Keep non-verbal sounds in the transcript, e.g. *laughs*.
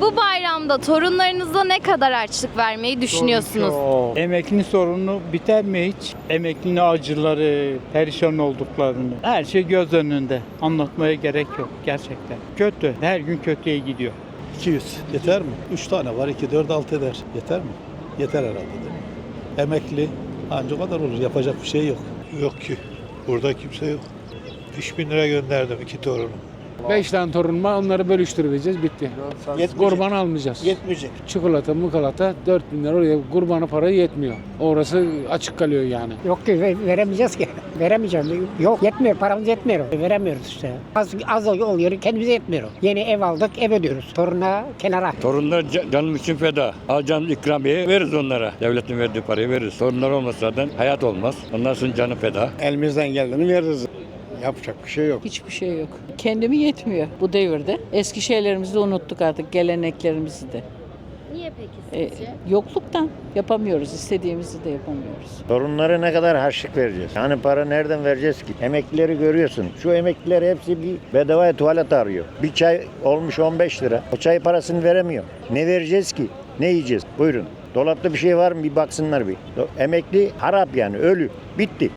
Bu bayramda torunlarınıza ne kadar harçlık vermeyi düşünüyorsunuz? Çok. Emeklinin sorunu biter mi hiç? Emeklinin acıları, perişan olduklarını. Her şey göz önünde. Anlatmaya gerek yok gerçekten. Kötü. Her gün kötüye gidiyor. 200 yeter mi? 3 tane var 2 4 6 eder. Yeter mi? Yeter herhalde. değil mi? Emekli ancak o kadar olur. Yapacak bir şey yok. Yok ki. Burada kimse yok. 3000 lira gönderdim iki torunum. Beş tane torun var onları bölüştüreceğiz bitti. Kurban almayacağız. Yetmeyecek. Çikolata mukalata 4 bin lira oraya kurbanı parayı yetmiyor. Orası açık kalıyor yani. Yok ki ve- veremeyeceğiz ki. *laughs* Veremeyeceğim. Yok yetmiyor paramız yetmiyor. Veremiyoruz işte. Az, az oluyor kendimize yetmiyor. Yeni ev aldık ev ödüyoruz. Toruna kenara. Torunlar ca- canım için feda. Alacağımız ikramiye veririz onlara. Devletin verdiği parayı veririz. Torunlar olmasa zaten hayat olmaz. Ondan sonra canı feda. Elimizden geldiğini veririz. Yapacak bir şey yok. Hiçbir şey yok. Kendimi yetmiyor bu devirde. Eski şeylerimizi unuttuk artık, geleneklerimizi de. Niye peki E, yokluktan yapamıyoruz, istediğimizi de yapamıyoruz. Torunlara ne kadar harçlık vereceğiz? Yani para nereden vereceğiz ki? Emeklileri görüyorsun. Şu emekliler hepsi bir bedavaya tuvalet arıyor. Bir çay olmuş 15 lira. O çay parasını veremiyor. Ne vereceğiz ki? Ne yiyeceğiz? Buyurun. Dolapta bir şey var mı? Bir baksınlar bir. Emekli harap yani ölü. Bitti.